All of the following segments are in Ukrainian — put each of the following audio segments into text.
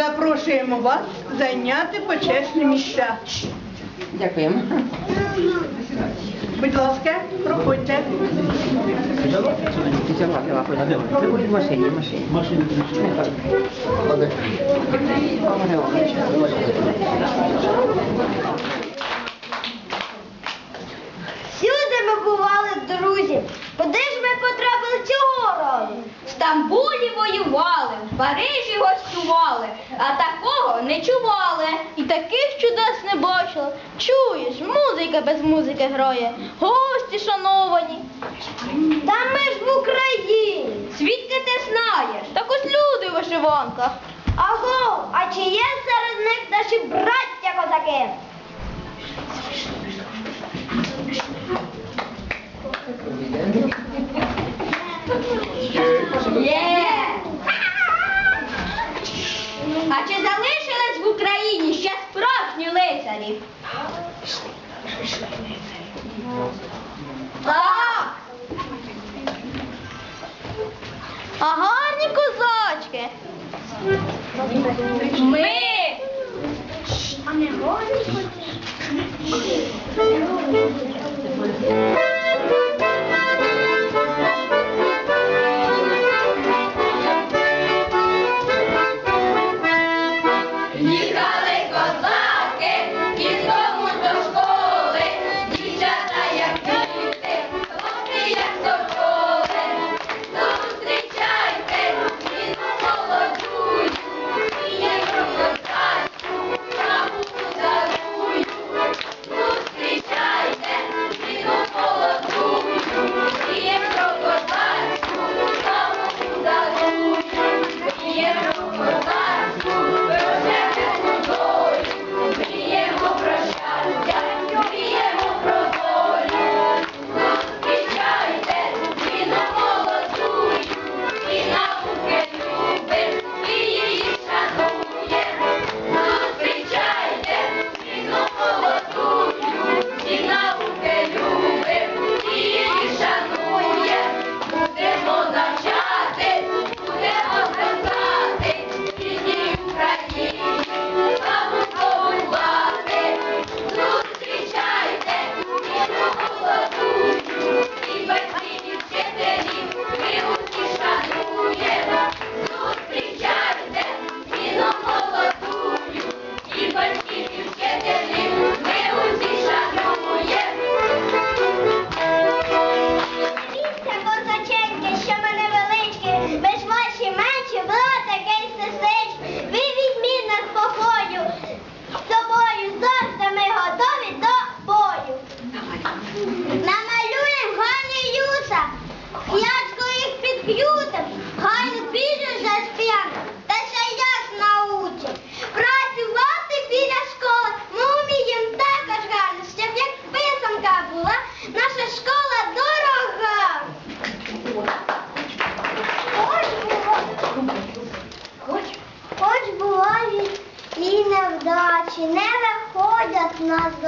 Запрошуємо вас зайняти почесні місця. Дякуємо. Будь ласка, проходьте. В машині, в машині. Машині. ми бували друзі? Куди ж ми потрапили цього разу? В Стамбулі воювали, в Парижі гостювали, а такого не чували. І таких чудес не бачили. Чуєш, музика без музики грає, гості шановані. Та ми ж в Україні. Свідки ти знаєш? Так ось люди в вишиванках. Аго, а чи є серед них наші браття козаки? Є! А чи залишилась в Україні ще справжні лицарі? Так! А гарні козачки! Ми! А не гарні козачки?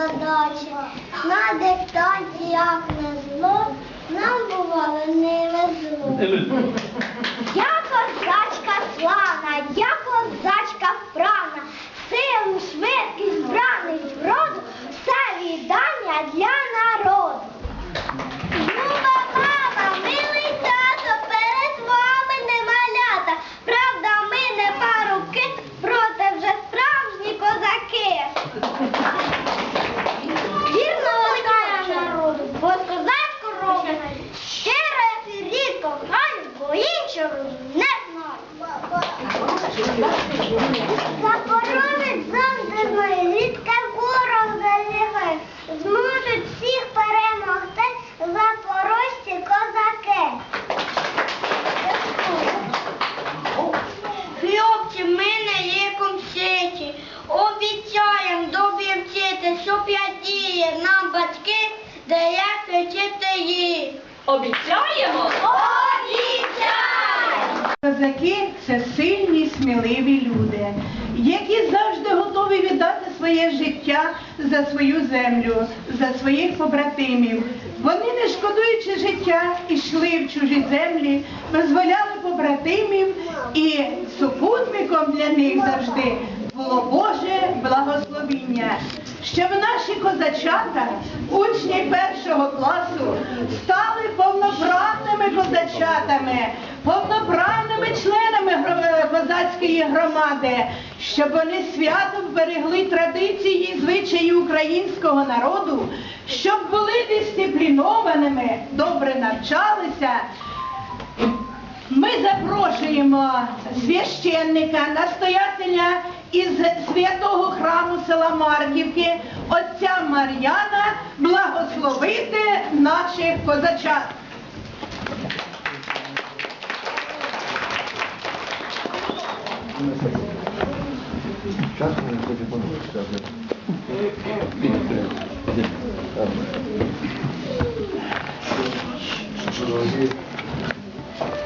задачі, на диктанті як не зло, нам бувало не везло. Yeah. за свою землю, за своїх побратимів. Вони, не шкодуючи життя, йшли в чужі землі, визволяли побратимів і супутником для них завжди було Боже благословіння. Щоб наші козачата, учні першого класу, стали повноправними козачатами, повноправними членами козацької громади щоб вони святом берегли традиції і звичаї українського народу, щоб були дисциплінованими, добре навчалися. Ми запрошуємо священника, настоятеля із святого храму села Марківки, отця Мар'яна, благословити наших козачат. Дорогі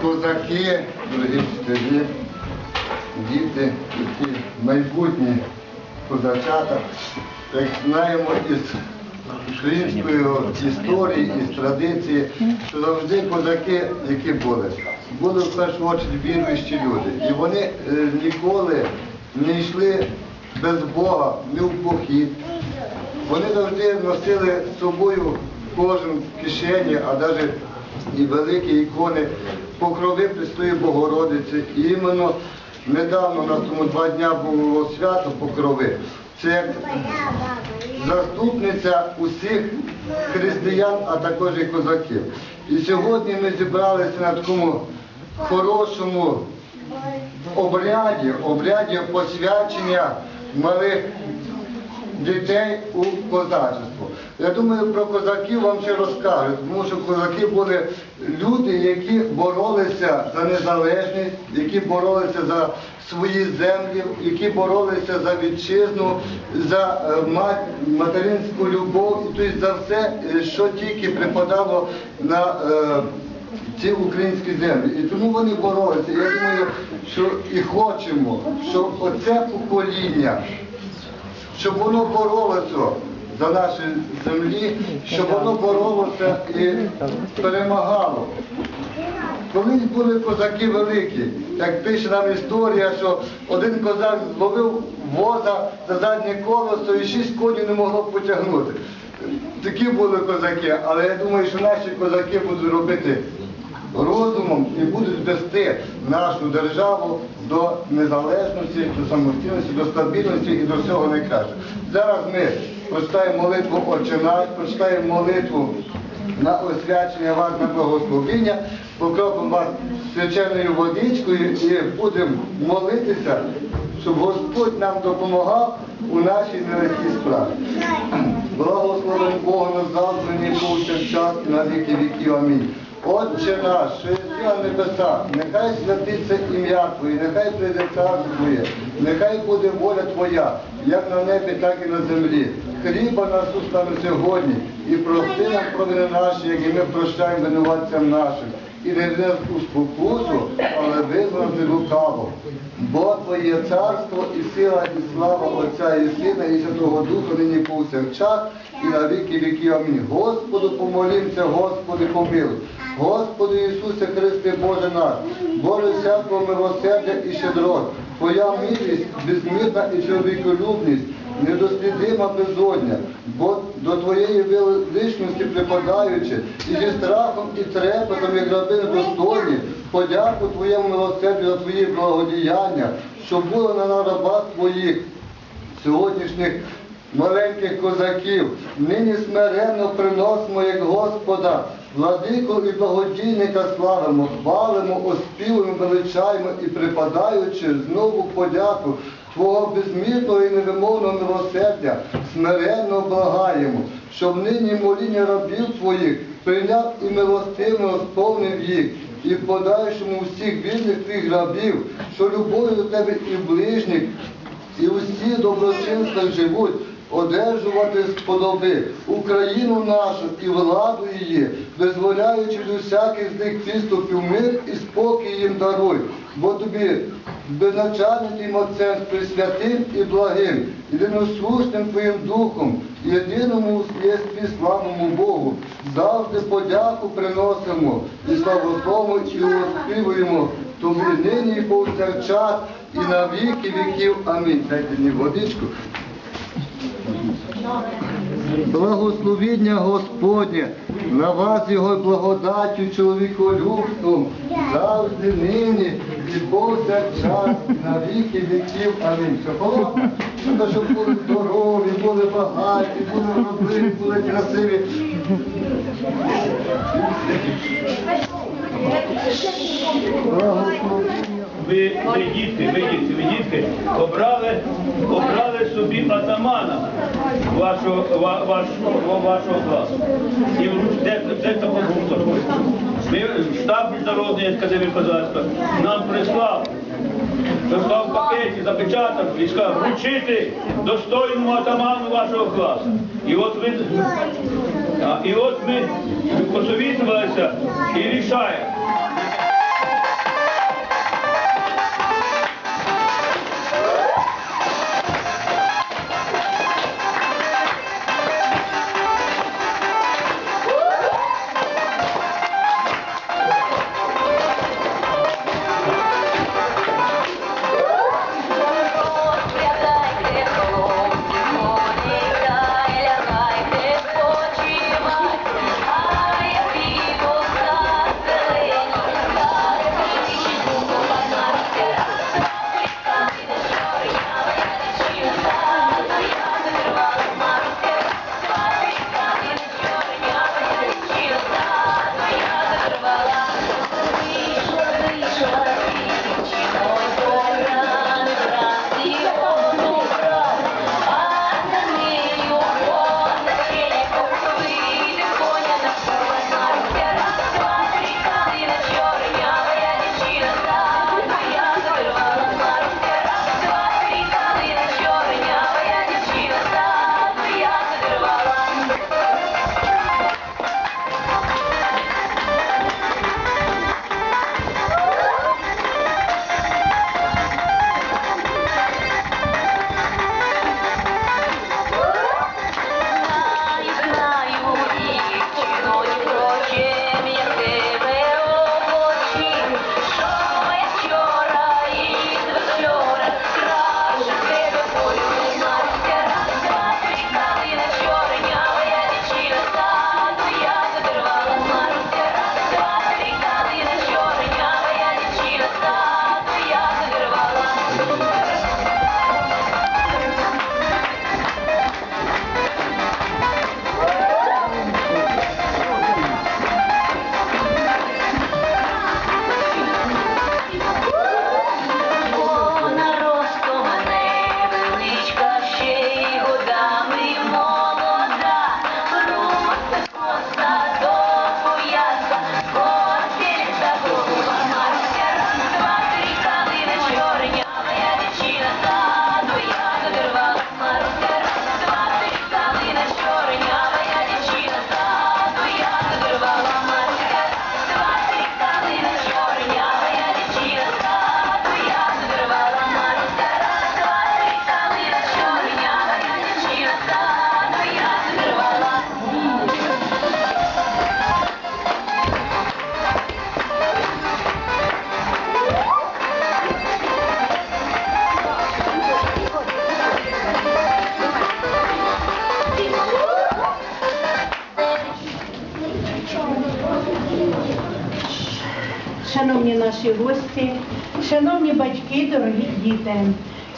козаки, дорогі вчителі, діти, які майбутні козачата, як знаємо із української історії, із традиції, що завжди козаки, які були, були в першу чергу віруючі люди. І вони е, ніколи не йшли без Бога ні в похід, вони завжди носили з собою кожен в кишені, а навіть і великі ікони покрови Престої Богородиці. І іменно недавно у нас тому два дня було свято покрови. Це заступниця усіх християн, а також і козаків. І сьогодні ми зібралися на такому хорошому обряді, обряді посвячення малих дітей у козачество. Я думаю, про козаків вам ще розкажуть, тому що козаки були люди, які боролися за незалежність, які боролися за свої землі, які боролися за вітчизну, за е, материнську любов, тобто за все, е, що тільки припадало на е, ці українські землі. І тому вони боролися. Я думаю, що і хочемо, щоб оце покоління щоб воно боролося за наші землі, щоб воно боролося і перемагало. Колись були козаки великі, як пише нам історія, що один козак зловив воза за заднє колесо і шість коней не могло потягнути. Такі були козаки, але я думаю, що наші козаки будуть робити розумом і будуть вести нашу державу до незалежності, до самостійності, до стабільності і до всього найкращого. Зараз ми прочитаємо молитву Отче прочитаємо молитву на освячення вас на благословіння, покропимо вас свяченою водичкою і будемо молитися, щоб Господь нам допомагав у нашій нелегкій справі. Благословен Бог назавжди, ні повсякчас і на віки віків. Амінь. Отче наш, що є на небесах, нехай святиться ім'я Твоє, нехай прийде царство Твоє, нехай буде воля Твоя, як на небі, так і на землі. Хліба нас нам сьогодні, і прости нам провини наші, як і ми прощаємо винуватцям нашим. І не веди нас у спокусу, але визвав від лукаво. Бо Твоє царство і сила, і слава Отця і Сина, і Святого Духа, нині повсякчас, і на віки віків. Амінь. Господу помолімся, Господи помилуй. Господи Ісусе Христе Боже наш, Боже всякого милосердя і щедрот, Твоя милість, безмірна і чоловіколюбність, недослідима безодня, бо до Твоєї величності припадаючи, і зі страхом і трепетом, як раби недостойні, подяку Твоєму милосердю за Твої благодіяння, що було на рабах Твоїх, сьогоднішніх маленьких козаків, нині смиренно приносимо як Господа, владику і благодійника славимо, хвалимо, оспівуємо, величаємо і припадаючи знову подяку Твого безмірного і невимовного милосердя, смиренно благаємо, щоб нині моління рабів Твоїх прийняв і милостиво сповнив їх, і в подальшому всіх вільних твоїх рабів, що любов'ю до тебе і ближніх, і усі доброчинства живуть, одержувати сподоби Україну нашу і владу її, визволяючи від усяких з них підступів мир і спокій їм даруй, бо тобі безначальним Отцем присвятим і благим, єдинослушним Твоїм Духом, єдиному єстві славному Богу, завжди подяку приносимо і славотому і оспівуємо тобі нині і повсякчас, і на віки віків. Амінь. Дайте мені водичку. Благословіння Господнє на вас його благодаттю, чоловіколюбством, завжди нині і повсякчас, на віки віків. Амінь. Все щоб були здорові, були багаті, були вродливі, були красиві. Благословіння. Ви, ви дітки, ви дітки, ви дітки, обрали, обрали собі атамана вашого, ва, вашого, вашого класу. І де, де це погрузка? Ми штаб міжнародний академії козацтва нам прислав, прислав в пакеті, запечатав і сказав, вручити достойному атаману вашого класу. І от ви, і от ми посовітувалися і рішаємо. Шановні наші гості, шановні батьки, дорогі діти.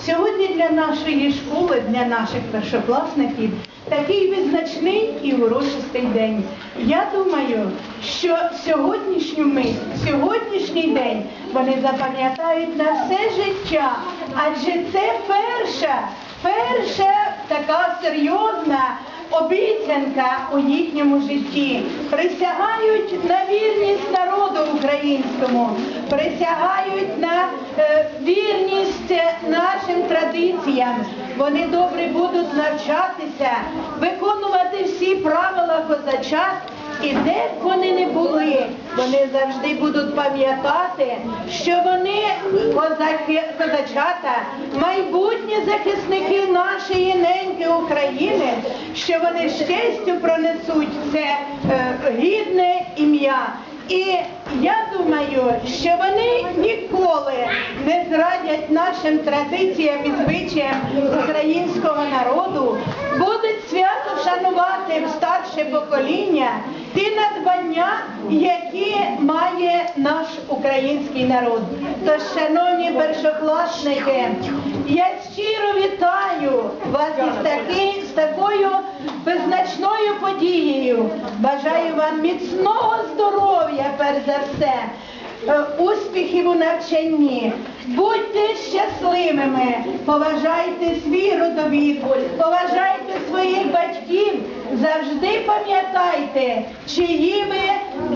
Сьогодні для нашої школи, для наших першокласників такий визначний і урочистий день. Я думаю, що сьогоднішню мить, сьогоднішній день вони запам'ятають на все життя, адже це перша, перша така серйозна обіцянка у їхньому житті. Присягають на вірність народу українському, присягають на е, вірність нашим традиціям. Вони добре будуть навчатися, виконувати всі правила козачат. І де б вони не були, вони завжди будуть пам'ятати, що вони козаки, козачата, майбутні захисники нашої неньки України, що вони з честю пронесуть це е, гідне ім'я. І Я думаю, що вони ніколи не зрадять нашим традиціям і звичаям українського народу, будуть свято шанувати старше покоління ті надбання, які має наш український народ. Тож, шановні першокласники, я щиро вітаю вас із таки, з такою визначною подією. Бажаю вам міцного здоров'я, перш за все. е, Успіхів у навчанні, будьте щасливими, поважайте свій родовід, поважайте своїх батьків, завжди пам'ятайте, чиї ви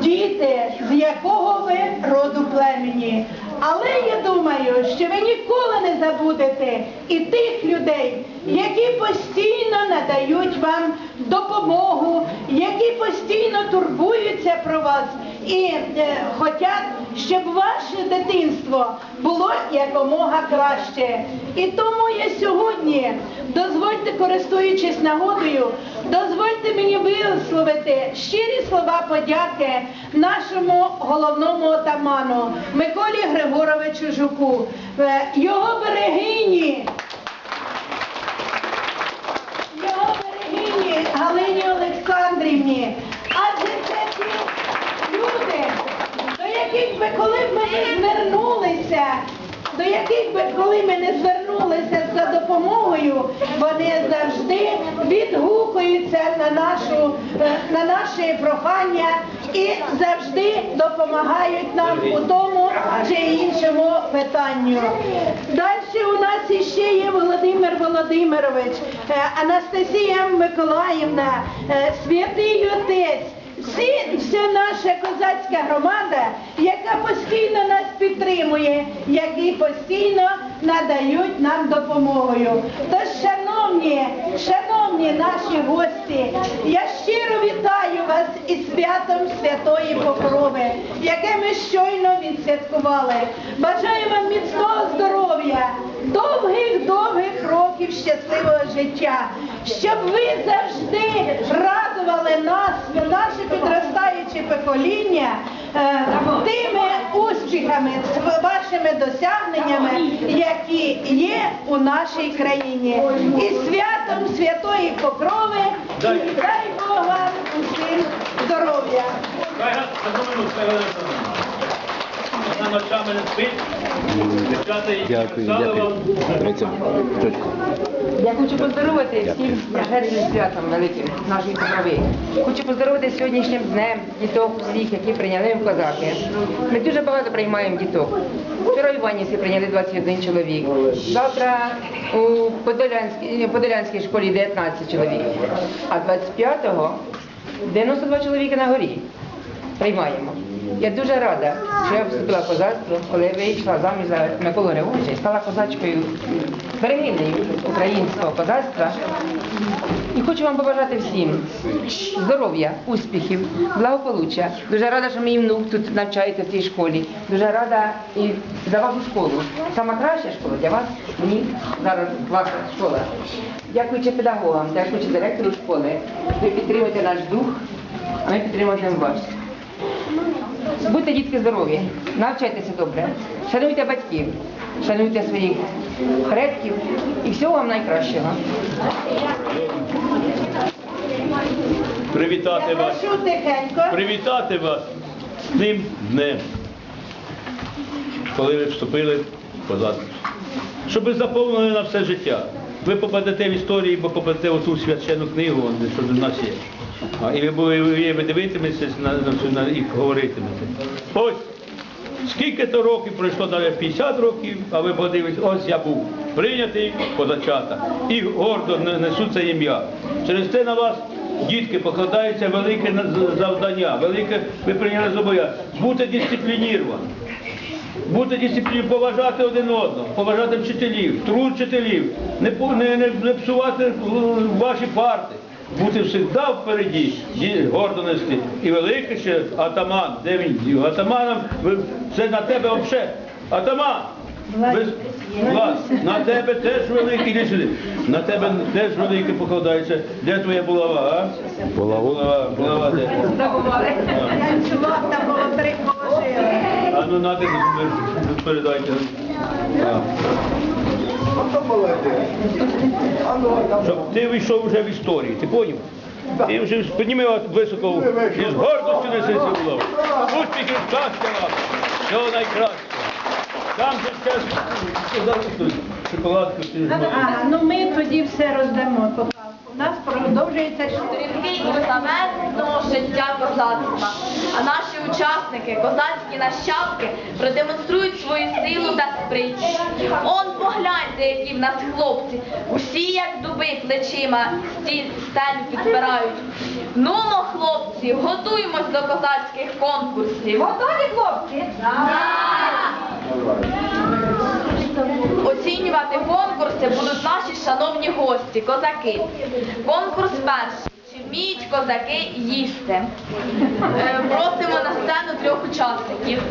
діти, з якого ви роду племені. Але я думаю, що ви ніколи не забудете і тих людей, які постійно надають вам допомогу, які постійно турбуються про вас і е, хочуть, щоб ваше дитинство було якомога краще. І тому я сьогодні, дозвольте, користуючись нагодою, дозвольте мені висловити щирі слова подяки нашому головному отаману Миколі Григоровичу Жуку, е, його берегині. Його берегині Галині Олександрівні. Адже це ті люди, до яких би коли б ми звернулися, до яких би коли ми не звернулися за допомогою, вони завжди відгукуються на нашу е, на наші прохання і завжди допомагають нам у тому чи іншому питанню. Далі у нас іще є Володимир Володимирович, е, Анастасія Миколаївна, е, святий отець. Всі, вся наша козацька громада, яка постійно нас підтримує, які постійно надають нам допомогою. Тож, шановні, шановні наші гості, я щиро вітаю вас із святом Святої Покрови, яке ми щойно відсвяткували. Бажаю вам міцного здоров'я, довгих-довгих років щасливого життя, щоб ви завжди радували нас, наше підростаюче покоління, е, тими успіхами, вашими досягненнями, які є у нашій країні. І святом Святої Покрови, і дай Бог вам усім здоров'я. Вона ночами не спить. Дівчата її Дякую, дякую. Я хочу поздоровити всім пришедшим святом великим нашої Покрови. Хочу поздоровити сьогоднішнім днем діток всіх, які прийняли в козаки. Ми дуже багато приймаємо діток. Вчора в Іванівці прийняли 21 чоловік. Завтра у Подолянській, Подолянській школі 19 чоловік. А 25-го 92 чоловіки на горі приймаємо. Я дуже рада, що я вступила в козацтво, коли вийшла заміж за Миколу Григоровича і стала козачкою берегинею українського козацтва. І хочу вам побажати всім здоров'я, успіхів, благополуччя. Дуже рада, що мій внук тут навчається в цій школі. Дуже рада і за вашу школу. Сама краща школа для вас, мені зараз ваша школа. Дякуючи педагогам, дякуючи директору школи, ви підтримуєте наш дух, а ми підтримуємо ваш. Будьте дітки здорові, навчайтеся добре, шануйте батьків, шануйте своїх предків і всього вам найкращого. Привітати вас. Привітати вас з тим днем, коли ви вступили в козацтво. Щоб ви заповнили на все життя. Ви попадете в історії, бо попадете в ту священну книгу, що в нас є. І ви, дивитиметеся на, і говоритимете. Ось, скільки то років пройшло далі 50 років, а ви подивитесь, ось я був прийнятий позачата. І гордо не- несу це ім'я. Через це на вас, дітки, покладається велике завдання, велике, ви прийняли зобов'язання. Бути дисциплінірованим. Бути дисципліною, поважати один одного, поважати вчителів, труд вчителів, не, не, не, не псувати е, ваші парти. Бути завжди впереді, ді- гордо нести. І великий ще атаман, де він? І Атаманом, це на тебе взагалі. Атаман! Ви, Влас, на тебе теж великий, іди. На тебе теж велике покладається. Де твоя булава, а? Булаву. Булава, булава де? Ланцював та було три ну. Щоб ти вийшов вже в історії, ти поняв? Ти вже підніми вас високо і з гордості неси цю владу. Успіхів, щастя вам, всього найкращого. Там же ще сказати хтось, шоколадку ж ну ми тоді все роздамо нас продовжується Сторінки і славетного життя козацтва. А наші учасники, козацькі нащадки, продемонструють свою силу та спритність. Он погляньте, які в нас хлопці, усі як дуби плечима сті- стелю підпирають. Нумо, хлопці, готуємось до козацьких конкурсів. Готові, хлопці? Оцінювати конкурси будуть наші шановні гості, козаки. Конкурс перший. Чи вміють козаки їсти? Е, Просимо на сцену трьох учасників.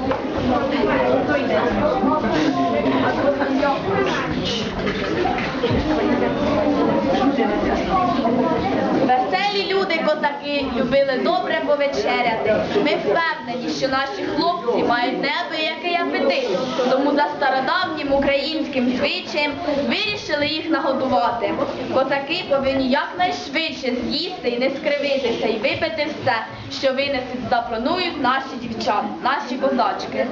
Веселі люди козаки любили добре повечеряти. Ми впевнені, що наші хлопці мають неабиякий апетит. Тому за стародавнім українським звичаєм вирішили їх нагодувати. Козаки повинні якнайшвидше з'їсти і не скривитися, і випити все, що винесуть запланують наші дівчата, наші козачки.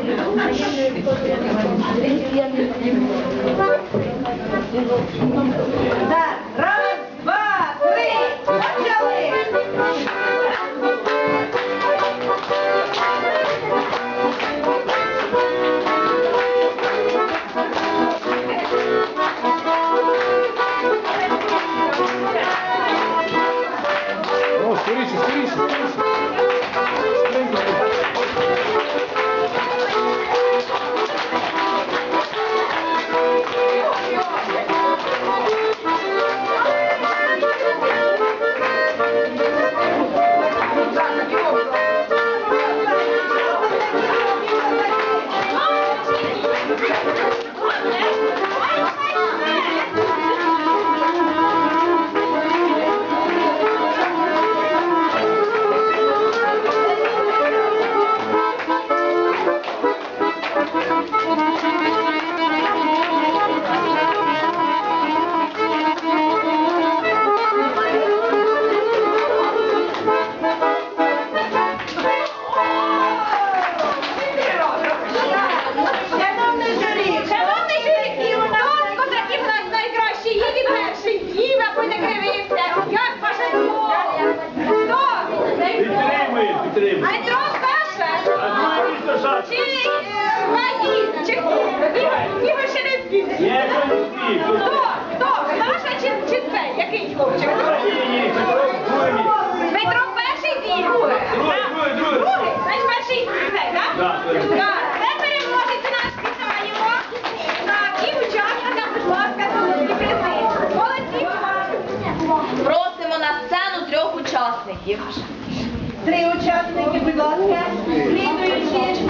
Учасників. три учасники, будь ласка. Слідуючі,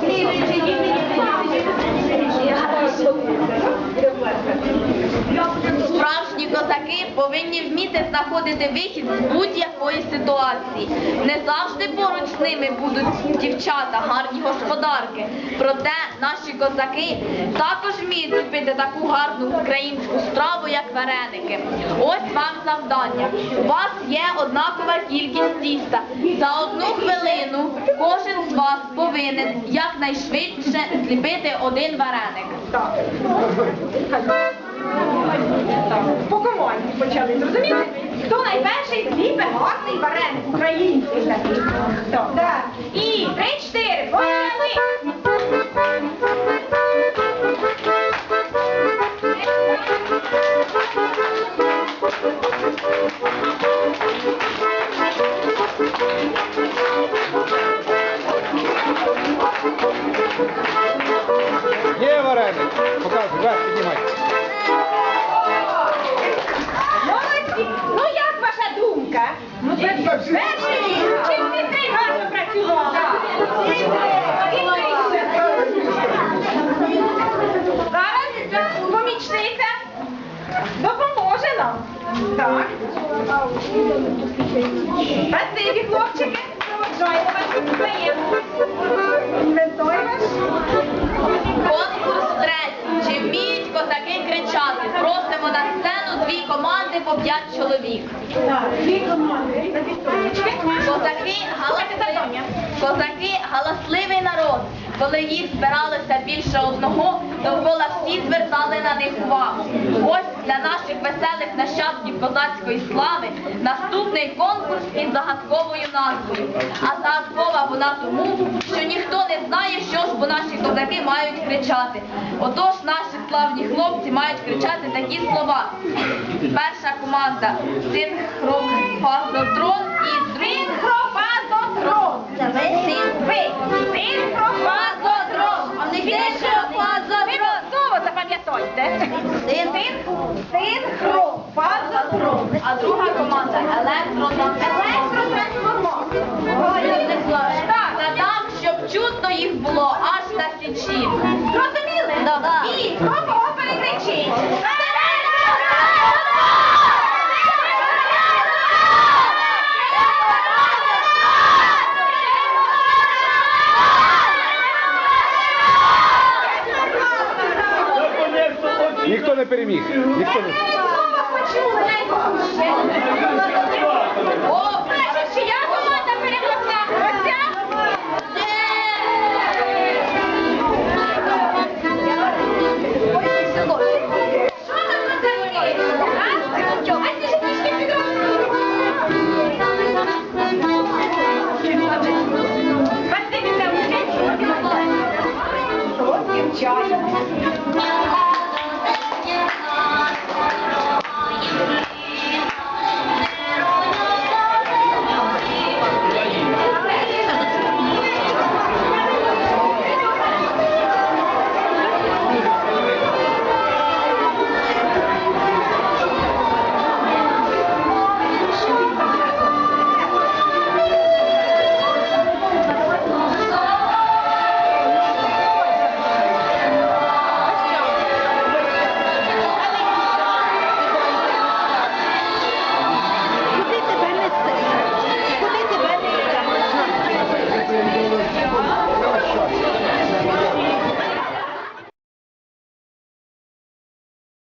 слідуючі, діти, Справжні козаки повинні вміти знаходити вихід з будь-якої ситуації. Не завжди поруч з ними будуть дівчата, гарні господарки. Проте наші козаки також вміють зробити таку гарну українську страву, як вареники. Ось вам завдання. У вас є однакова кількість тіста. За одну хвилину кожен з вас повинен якнайшвидше зліпити один вареник. По почали, зрозуміли? Хто найперший зліпе гарний вареник український? Хто? Да. І три-чотири, Перший! Чи всі три гарно працювали? Зараз помічниця допоможе нам. Так. Спасибі, хлопчики. 5 чоловік. Козаки, галасливі, козаки галасливий народ. Коли їх збиралося більше одного, довкола всі звертали на них увагу. Ось для наших веселих нащадків козацької слави наступний конкурс із загадковою назвою. А загадкова вона тому, що ніхто не знає, що ж бо наші козаки мають кричати. Отож наші славні хлопці мають кричати такі слова. Перша команда синхрофазотрон і синхрофазотрон. Синхрофазотрон. Синхрофазотрон. Слово запам'ятайте. Синхрофазотрон. А друга команда електротрансформатор. Так, задам, щоб чутно їх було аж на січі. Зрозуміли? І кого перекричіть? Переміг. Ніхто не...